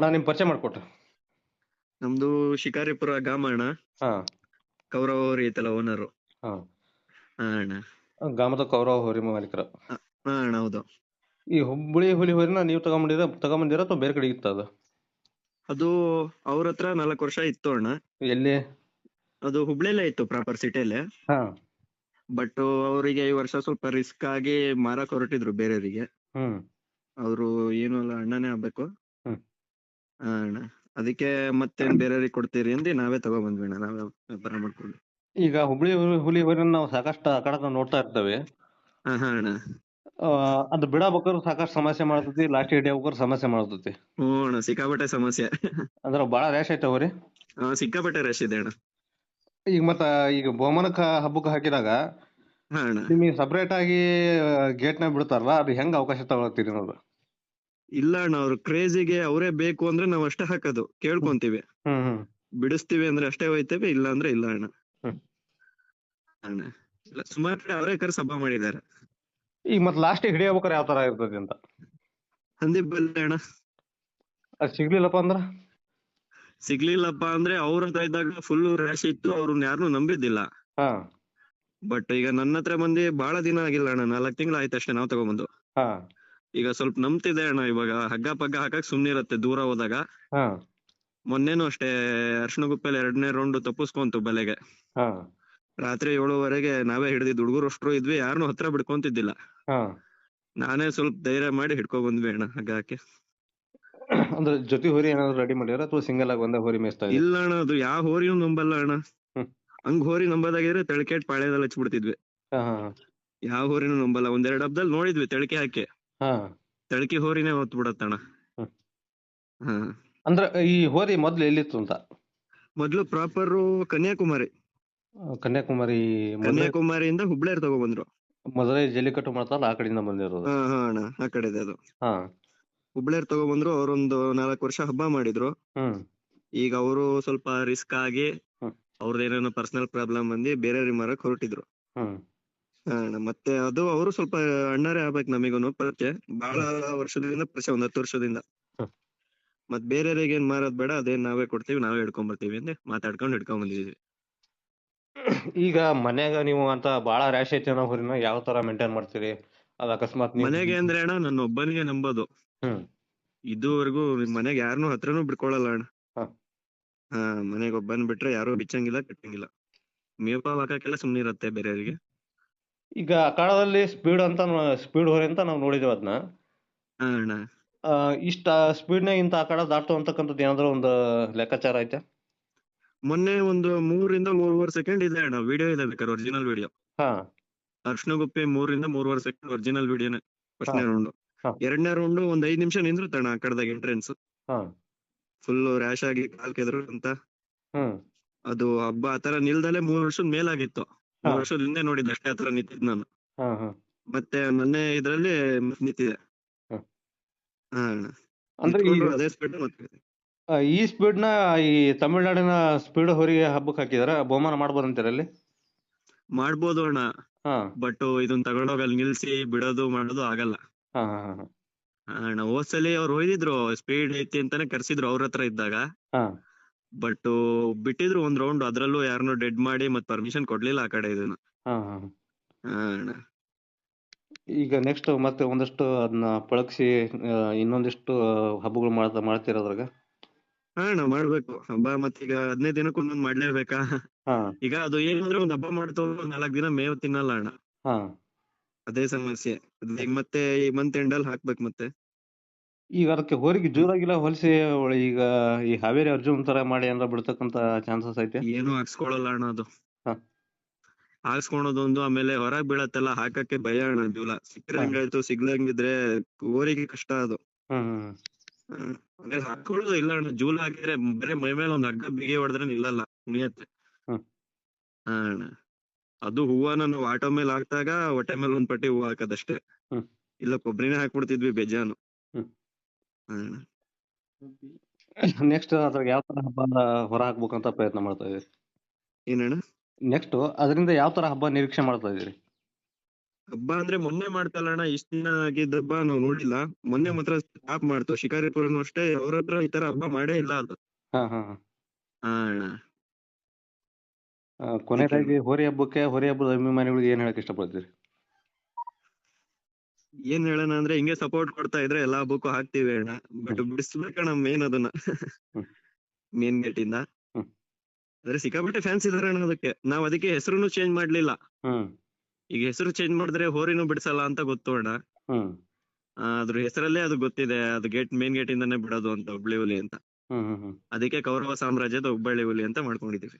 ಅಣ್ಣ ನಿಮ್ ಪರಿಚಯ ಮಾಡ್ಕೊಟ್ರು. ನಮ್ದು ಶಿಕಾರಿಪುರ ಗಾಮ ಅಣ್ಣ ಹಾ. ಕೌರವ ಅವ್ರು ಐತಲ್ಲ ಓನರು ಹಾ. ಹಾ ಅಣ್ಣ. ಗ್ರಾಮದ ಕೌರವ ಹೋರಿ ಮಾಲೀಕರ. ಹಾ ಅಣ್ಣ ಹೌದು. ಈ ಹುಬ್ಬಳ್ಳಿ ಹುಲಿ ಹೋರಿನ ನೀವು ತಗೊಂಬಂದಿರ ತಗೊಂಬಂದಿರ ಅಥವಾ ಬೇರೆ ಕಡೆ ಇತ್ತ ಅದು? ಅದು ಅವ್ರ ಹತ್ರ ನಾಲ್ಕು ವರ್ಷ ಇತ್ತು ಅಣ್ಣ. ಎಲ್ಲಿ? ಅದು ಹುಬ್ಳಿಲೇ ಇತ್ತು ಪ್ರಾಪರ್ ಸಿಟಿಯಲ್ಲೇ ಹಾ. ಬಟ್ ಅವರಿಗೆ ಈ ವರ್ಷ ಸ್ವಲ್ಪ ರಿಸ್ಕ್ ಆಗಿ ಮಾರಕ್ ಹೊರಟಿದ್ರು ಬೇರೆಯವರಿಗೆ. ಹ್ಮ್. ಅವರು ಏನು ಅಲ್ಲ ಅಣ್ಣನೇ ಆಗ್ಬೇಕು. ಹಾ ಅಣ್ಣ ಅದಕ್ಕೆ ಮತ್ತೇನ್ ಬೇರೆಯವ್ರಿಗೆ ಕೊಡ್ತೀರಿ ಅಂದಿ ನಾವೇ ತಗೊಬಂದ್ವಿ ಅಣ್ಣ ನಾವೇ ವ್ಯಾಪಾರ ಮಾಡ್ಕೊಂಡು. ಈಗ ಹುಬ್ಳಿ ಹುಲಿ- ಹುಲಿ ಹೋರಿನ ನಾವು ಸಾಕಷ್ಟು ಕಡೆ ನೋಡ್ತಾ ಇರ್ತೇವೆ. ಹಾ ಹಾ ಅಣ್ಣ. ಆ, ಅದು ಬಿಡಬೇಕಾದ್ರೆ ಸಾಕಷ್ಟು ಸಮಸ್ಯೆ ಮಾಡ್ತೈತಿ ಲಾಸ್ಟ್ ಹಿಡಿಯೋಬೇಕಾದ್ರೆ ಸಮಸ್ಯೆ ಮಾಡ್ತೈತಿ. ಹ್ಞೂ ಅಣ್ಣ ಸಿಕ್ಕಾಪಟ್ಟೆ ಸಮಸ್ಯೆ. ಅಂದ್ರೆ ಬಹಳ ರ್ಯಾಶ್ ಐತೆ ಅವ್ರಿ. ಹಾ ಸಿಕ್ಕಾಪಟ್ಟೆ ರಶ್ ಇದೆ ಅಣ್ಣ. ಈಗ ಮತ್ತ ಈಗ ಬಹುಮಾನಕ್ಕ ಹಬ್ಬಕ್ಕೆ ಹಾಕಿದಾಗ ಹಾ ಅಣ್ಣ. ನಿಮಗೆ ಸಪ್ರೇಟ್ ಆಗಿ ಗೇಟ್ನಾಗ ಬಿಡ್ತಾರಲ್ಲ ಅದು ಹೆಂಗ್ ಅವಕಾಶ ತಗೊಳತ್ತೀರಿ ಅನ್ನೋದು ಇಲ್ಲ ಅಣ್ಣ ಅವ್ರ ಕ್ರೇಜಿಗೆ ಅವರೇ ಬೇಕು ಅಂದ್ರೆ ನಾವ್ ಅಷ್ಟೇ ಹಾಕೋದು. ಕೇಳ್ಕೊಂತೀವಿ. ಬಿಡಿಸ್ತೀವಿ ಅಂದ್ರೆ ಅಷ್ಟೇ ಹೋಯ್ತೇವೆ ಇಲ್ಲ ಅಂದ್ರೆ ಇಲ್ಲ ಅಣ್ಣ. ಅಣ್ಣ ಇಲ್ಲ ಸುಮಾರು ಕಡೆ ಅವರೇ ಕರೆ ಹಬ್ಬ ಮಾಡಿದ್ದಾರೆ. ಈಗ ಮತ್ ಲಾಸ್ಟ್ ಹಿಡಿಯಬೇಕಾರೆ ಯಾವ ತರ ಇರ್ತದೆ ಅಂತ? ಹಂದಿ ಬಲ್ಲೆ ಅಣ್ಣ. ಅದ್ ಸಿಗ್ಲಿಲ್ಲಪ್ಪ ಅಂದ್ರ? ಸಿಗ್ಲಿಲ್ಲಪ್ಪ ಅಂದ್ರೆ ಅವ್ರ ಹತ್ರ ಇದ್ದಾಗ ಫುಲ್ ರ್ಯಾಶ್ ಇತ್ತು ಅವ್ರನ್ನ ಯಾರನ್ನೂ ನಂಬಿದ್ದಿಲ್ಲ. ಹಾ. ಬಟ್ ಈಗ ನನ್ನ ಹತ್ರ ಬಂದಿ ಬಹಳ ದಿನ ಆಗಿಲ್ಲ ಅಣ್ಣ ನಾಲ್ಕ್ ತಿಂಗಳು ಆಯ್ತು ಅಷ್ಟೇ ನಾವ್ ತಗೊಂಬಂದು. ಹಾ. ಈಗ ಸ್ವಲ್ಪ ನಂಬ್ತಿದೆ ಅಣ್ಣ ಇವಾಗ ಹಗ್ಗ ಪಗ್ಗ ಹಾಕಕ್ ಸುಮ್ನಿರತ್ತೆ ದೂರ ಹೋದಾಗ. ಹಾ. ಮೊನ್ನೆನೂ ಅಷ್ಟೇ ಅರ್ಶನಗುಪ್ಪೆಲ್ ಎರಡನೇ ರೌಂಡ್ ತಪ್ಪಿಸ್ಕೊಂತು ಬಲೆಗೆ. ಹಾ. ರಾತ್ರಿ ಏಳುವರೆಗೆ ನಾವೇ ಹಿಡಿದಿದ್ದು ಹುಡುಗರು ಅಷ್ಟ್ರು ಇದ್ವಿ ಯಾರನ್ನೂ ಹತ್ರ ಬಿಡ್ಕೊಂತಿದ್ದಿಲ್ಲ ಹಾ. ನಾನೇ ಸ್ವಲ್ಪ ಧೈರ್ಯ ಮಾಡಿ ಹಿಡ್ಕೊ ಬಂದ್ವಿ ಅಣ್ಣ ಹಗ್ಗ ಹಾಕಿ. ಅಂದ್ರೆ ಜೊತೆ ಹೋರಿ ಏನಾದ್ರು ರೆಡಿ ಮಾಡ್ಯಾರ ಅಥವಾ ಸಿಂಗಲ್ ಆಗಿ ಒಂದೇ ಹೋರಿ ಮೇಯಿಸ್ತಾ ಇದ್ದೀರಾ? ಇಲ್ಲ ಅಣ್ಣ ಅದು ಯಾವ ಹೋರಿನೂ ನಂಬಲ್ಲ ಅಣ್ಣ. ಹ್ಮ್. ಹಂಗ್ ಹೋರಿ ನಂಬದಾಗಿದ್ರೆ ತಳಕೆಟ್ ಪಾಳ್ಯದಲ್ಲಿ ಹಚ್ಬಿಡ್ತಿದ್ವಿ. ಹಾ ಹಾ ಯಾವ ಹೋರಿನೂ ನಂಬಲ್ಲ ಒಂದೆರಡು ಹಬ್ಬದಲ್ಲಿ ನೋಡಿದ್ವಿ ತಳಕೆ ಹಾಕಿ. ತಳಕಿ ಹೋರಿನೇ ಹೊತ್ತು ಬಿಡತ್ತಣ್ಣ ಹ್ಮ್. ಹಾ. ಅಂದ್ರೆ ಈ ಹೋರಿ ಮೊದ್ಲು ಎಲ್ಲಿತ್ತು ಅಂತ? ಮೊದ್ಲು ಪ್ರಾಪರ್ ಕನ್ಯಾಕುಮಾರಿ. ಕನ್ಯಾಕುಮಾರಿ ಕನ್ಯಾಕುಮಾರಿಯಿಂದ ಹುಬ್ಳೇರ್ ತಗೊಬಂದ್ರು ಮೊದಲೇ ಜಲ್ಲಿಕಟ್ಟು ಮಾಡ್ತಾರಲ್ಲ ಆ ಕಡೆಯಿಂದ ಬಂದಿರೋದು. ಹಾ ಹಾ ಅಣ್ಣ ಆ ಕಡೆದೆ ಅದು. ಹಾ. ಹುಬ್ಳೇರ್ ತಗೊಬಂದ್ರು ಅವರೊಂದು ನಾಲ್ಕು ವರ್ಷ ಹಬ್ಬ ಮಾಡಿದ್ರು. ಈಗ ಅವರು ಸ್ವಲ್ಪ ರಿಸ್ಕ್ ಆಗಿ. ಅವ್ರದ್ದು ಏನೇನೋ ಪರ್ಸನಲ್ ಪ್ರಾಬ್ಲಮ್ ಬಂದಿ ಬೇರೆಯವ್ರಿಗೆ ಮಾರಕ್ ಹೊರಟಿದ್ರು. ಮತ್ತೆ ಅದು ಅವರು ಸ್ವಲ್ಪ ಅಣ್ಣರೇ ಆಗ್ಬೇಕು ನಮಿಗೂನು ಪರಿಚಯ ಬಹಳ ವರ್ಷದಿಂದ ಪರಿಚಯ ಒಂದ್ ಹತ್ತು ವರ್ಷದಿಂದ. ಮತ್ತೆ ಮತ್ ಬೇರೆಯವ್ರಿಗೆ ಏನ್ ಮಾರೋದ್ ಬೇಡ ಅದೇನ್ ನಾವೇ ಕೊಡ್ತೀವಿ ನಾವೇ ಹಿಡ್ಕೊಂಡ್ ಬರ್ತೀವಿ ಅಂದ್ರೆ ಮಾತಾಡ್ಕೊಂಡು ಹಿಡ್ಕೊಂಡ್ ಬಂದಿದೀವಿ ಈಗ ಮನ್ಯಾಗ ನೀವು ಅಂತ ಬಹಳ ರ್ಯಾಶ್ ಐತಿ ಅನ್ನೋ ಹೋರಿನ ಯಾವ ತರ ಮೇಂಟೈನ್ ಮಾಡ್ತೀರಿ? ಅದ್ ಅಕಸ್ಮಾತ್ ನೀವು ಮನೆಗೆ ಅಂದ್ರೆ ಅಣ್ಣ ನನ್ನ ಒಬ್ಬನಿಗೆ ನಂಬೋದು. ಇದುವರೆಗೂ ಇದುವರೆಗೂ ಮನೆಗೆ ಯಾರನ್ನೂ ಹತ್ರನೂ ಬಿಡ್ಕೊಳಲ್ಲ ಅಣ್ಣ. ಹ. ಹಾ ಮನೆಗೆ ಒಬ್ಬನ್ ಬಿಟ್ರೆ ಯಾರು ಬಿಚ್ಚಂಗಿಲ್ಲ ಕಟ್ಟಂಗಿಲ್ಲ. ಮೇಪಾವ್ ಹಾಕಕ್ಕೆಲ್ಲ ಸುಮ್ನಿರತ್ತೆ ಬೇರೆಯವ್ರಿಗೆ. ಈಗ ಅಖಾಡದಲ್ಲಿ ಸ್ಪೀಡ್ ಅಂತ ಸ್ಪೀಡ್ ಹೋರಿ ಅಂತ ನಾವು ನೋಡಿದೇವೆ ಅದನ್ನ ಹಾ ಅಣ್ಣ. ಆ, ಇಷ್ಟ ಸ್ಪೀಡ್ನಾಗ ಇಂತ ಅಖಾಡ ದಾಟ್ತು ಅಂತಕ್ಕಂಥದ್ದು ಏನಾದ್ರು ಒಂದು ಲೆಕ್ಕಾಚಾರ ಐತೆ? ಮೊನ್ನೆ ಒಂದು ಮೂರಿಂದ ಮೂರುವರೆ ಸೆಕೆಂಡ್ ಇದೆ ಅಣ್ಣ. ವಿಡಿಯೋ ಇದೆ ಬೇಕಾದ್ರೆ ಒರಿಜಿನಲ್ ವಿಡಿಯೋ ಹಾ. ಅರ್ಶನಗುಪ್ಪೆ ಮೂರಿಂದ ಮೂರುವರೆ ಸೆಕೆಂಡ್ ಒರಿಜಿನಲ್ ವಿಡಿಯೋನೇ ಫಸ್ಟ್ನೇ ನೇ ರೌಂಡ್ ಹಾ. ಎರಡನೇ ರೌಂಡ್ ಒಂದ್ ಐದ್ ನಿಮಿಷ ನಿಂದ್ರುತ್ತಣ್ಣ ಆ ಕಡೆದಾಗ ಎಂಟ್ರೆನ್ಸ್ ಹಾ. ಫುಲ್ ರ್ಯಾಶ್ ಆಗಿ ಕಾಲ್ ಕೆದ್ರು ಅಂತ ಹ್ಮ್. ಅದು ಹಬ್ಬ ಆತರ ನಿಲ್ದಲೆ ಮೂರ್ ವರ್ಷದ ಮೇಲಾಗಿತ್ತು. ಮೂರ್ ವರ್ಷದ ಹಿಂದೆ ನೋಡಿದ್ದೆ ಅಷ್ಟೇ ಆತರ ನಿಂತಿದ್ ನಾನು. ಮತ್ತೆ ಮೊನ್ನೆ ಇದ್ರಲ್ಲಿ ನಿಂತಿದೆ ಅಂದ್ರೆ ಈ ಅದೇ ಸ್ಪೀಡ್ ಮತ್ತೆ ಈ ಸ್ಪೀಡ್ನ ಈ ತಮಿಳ್ನಾಡಿನ ಸ್ಪೀಡ್ ಹೊರಗೆ ಹಬ್ಬಕ್ಕೆ ಹಾಕಿದಾರ? ಬಹುಮಾನ ಮಾಡ್ಬೋದು ಅಂತೀರಲ್ಲಿ ಮಾಡ್ಬೋದು ಅಣ್ಣ. ಬಟ್ ಇದನ್ನ ತಗೊಂಡೋಗಿ ಅಲ್ಲಿ ನಿಲ್ಸಿ ಬಿಡೋದು ಮಾಡೋದು ಆಗಲ್ಲ. ಅಣ್ಣ ಹೋದ್ಸಲಿ ಅವ್ರು ಒಯ್ದಿದ್ರು ಸ್ಪೀಡ್ ಐತಿ ಅಂತಾನೆ ಕರ್ಸಿದ್ರು ಅವ್ರ ಹತ್ರ ಇದ್ದಾಗ. ಬಟ್ ಬಿಟ್ಟಿದ್ರು ಒಂದ್ ರೌಂಡ್ ಅದ್ರಲ್ಲೂ ಯಾರನ್ನೋ ಡೆಡ್ ಮಾಡಿ ಮತ್ ಪರ್ಮಿಷನ್ ಕೊಡ್ಲಿಲ್ಲ ಆ ಕಡೆ ಇದನ್ನ. ಹಾ ಹಾ ಹಾ. ಅಣ್ಣ. ಈಗ ನೆಕ್ಸ್ಟ್ ಮತ್ತೆ ಒಂದಷ್ಟು ಅದನ್ನ ಪಳಗಿಸಿ ಇನ್ನೊಂದಿಷ್ಟು ಹಬ್ಬಗಳು ಮಾಡ್ತಾ ಮಾಡ್ತಿರೋದ್ರಾಗ ಹಾ ಅಣ್ಣ ಮಾಡ್ಬೇಕು. ಹಬ್ಬ ಮತ್ತೀಗ ಹದಿನೈದು ದಿನಕ್ಕೊಂದೊಂದ್ ಮಾಡ್ಲೇಬೇಕಾ? ಹಾ. ಈಗ ಅದು ಏನಂದ್ರೆ ಒಂದ್ ಹಬ್ಬ ಮಾಡ್ತು ಒಂದ್ ನಾಲ್ಕ್ ದಿನ ಮೇವು ತಿನ್ನಲ್ಲ ಅಣ್ಣ. ಹಾ. ಅದೇ ಸಮಸ್ಯೆ. ಅದ್ ಈಗ ಮತ್ತೆ ಈ ಮಂತ್ ಎಂಡ್ ಅಲ್ಲಿ ಹಾಕ್ಬೇಕು ಮತ್ತೆ. ಈಗ ಅದಕ್ಕೆ ಹೋರಿಗೆ ಜೋರಾಗಿಲ್ಲ ಹೊಲಿಸಿ ಈಗ ಈ ಹಾವೇರಿ ಅರ್ಜುನ್ ತರ ಮಾಡಿ ಏನಾರ ಬಿಡ್ತಕ್ಕಂತ ಚಾನ್ಸಸ್ ಐತೆ ಏನು ಹಾಕ್ಸ್ಕೊಳಲ್ಲ ಅಣ್ಣ ಅದು ಹಾ. ಹಾಕ್ಸ್ಕೊಳೋದೊಂದು ಆಮೇಲೆ ಹೊರಗ್ ಬೀಳತ್ತೆಲ್ಲ ಹಾಕಕ್ಕೆ ಭಯ ಅಣ್ಣ ಜೂಲ ಸಿಕ್ಕರೆ ಹಾ. ಹಂಗಾಯ್ತು ಸಿಗ್ಲಂಗಿದ್ರೆ ಹೋರಿಗೆ ಕಷ್ಟ ಅದು ಹ್ಮ್ ಹ್ಮ್ ಹ್ಮ್. ಆಮೇಲೆ ಹಾಕೊಳ್ಳೋದು ಇಲ್ಲ ಅಣ್ಣ ಜೂಲ ಹಾಕಿದ್ರೆ ಬರೀ ಮೈ ಮೇಲೆ ಒಂದ್ ಹಗ್ಗ ಬಿಗಿ ಹೊಡೆದ್ರೆ ನಿಲ್ಲಲ್ಲ ಹ್ಮ್. ಹಾ ಅಣ್ಣ ಅದು ಹೂವನ ನಾವು ಆಟೋ ಮೇಲೆ ಹಾಕ್ದಾಗ ಹೊಟ್ಟೆ ಮೇಲೆ ಒಂದ್ ಪಟ್ಟಿ ಹೂವ ಹಾಕದಷ್ಟೇ ಹ್ಮ್. ಇಲ್ಲ ಕೊಬ್ಬರಿನೇ ಹಾಕ್ಬಿಡ್ತಿದ್ವಿ ಬೇಜಾನು ಹ್ಮ್. ನೆಕ್ಸ್ಟ್ ಅದ್ರಾಗ ಯಾವ ತರ ಹಬ್ಬ ಹೊರ ಹಾಕ್ಬೇಕಂತ ಪ್ರಯತ್ನ ಮಾಡ್ತಾ ಇದೀರಿ? ಏನಣ್ಣ ನೆಕ್ಸ್ಟ್ ಅದರಿಂದ ಯಾವ ತರ ಹಬ್ಬ ನಿರೀಕ್ಷೆ ಮಾಡ್ತಾ ಇದೀರಿ? ಹಬ್ಬ ಅಂದ್ರೆ ಮೊನ್ನೆ ಮಾಡ್ತಲ್ಲ ಅಣ್ಣ ಇಷ್ಟ ದಿನ ಆಗಿದ್ದ ಹಬ್ಬ ನಾವು ನೋಡಿಲ್ಲ. ಮೊನ್ನೆ ಮಾತ್ರ ಸ್ಟಾಪ್ ಮಾಡ್ತು. ಶಿಕಾರಿಪುರನು ಅಷ್ಟೇ ಅವ್ರ ಹತ್ರ ಈ ತರ ಹಬ್ಬ ಮಾಡೇ ಇಲ್ಲ ಅದು. ಹಾ ಹಾ ಹಾ. ಹಾ ಅಣ್ಣ. ಆ, ಕೊನೆಯದಾಗಿ ಹೋರಿ ಹಬ್ಬಕ್ಕೆ ಹೋರಿ ಹಬ್ಬದ ಅಭಿಮಾನಿಗಳಿಗೆ ಏನ್ ಹೇಳಕ್ ಇಷ್ಟಪಡ್ತೀರಿ? ಏನ್ ಹೇಳೋಣ ಅಂದ್ರೆ ಹಿಂಗೆ ಸಪೋರ್ಟ್ ಕೊಡ್ತಾ ಇದ್ರೆ ಎಲ್ಲಾ ಹಬ್ಬಕ್ಕೂ ಹಾಕ್ತಿವಿ ಅಣ್ಣ. ಬಟ್ ಬಿಡಿಸ್ಬೇಕಣ್ಣ ಮೇನ್ ಅದನ್ನ. ಮೇನ್ ಗೇಟ್ ಇಂದ. ಅಂದ್ರೆ ಸಿಕ್ಕಾಪಟ್ಟೆ ಫ್ಯಾನ್ಸ್ ಇದಾರೆ ಅಣ್ಣ ಅದಕ್ಕೆ. ನಾವ್ ಅದಕ್ಕೆ ಹೆಸರುನು ಚೇಂಜ್ ಮಾಡ್ಲಿಲ್ಲ. ಈಗ ಹೆಸರು ಚೇಂಜ್ ಮಾಡಿದ್ರೆ ಹೋರಿನೂ ಬಿಡಿಸಲ್ಲ ಅಂತ ಗೊತ್ತು ಅಣ್ಣ. ಅದ್ರ ಹೆಸರಲ್ಲೇ ಅದು ಗೊತ್ತಿದೆ. ಅದು ಗೇಟ್ ಮೇನ್ ಗೇಟ್ ಇಂದಾನೆ ಬಿಡೋದು ಅಂತ ಹುಬ್ಳಿ ಹುಲಿ ಅಂತ. ಅದಕ್ಕೆ ಕೌರವ ಸಾಮ್ರಾಜ್ಯದ ಹುಬ್ಬಳ್ಳಿ ಹುಲಿ ಅಂತ ಮಾಡ್ಕೊಂಡಿದೀವಿ.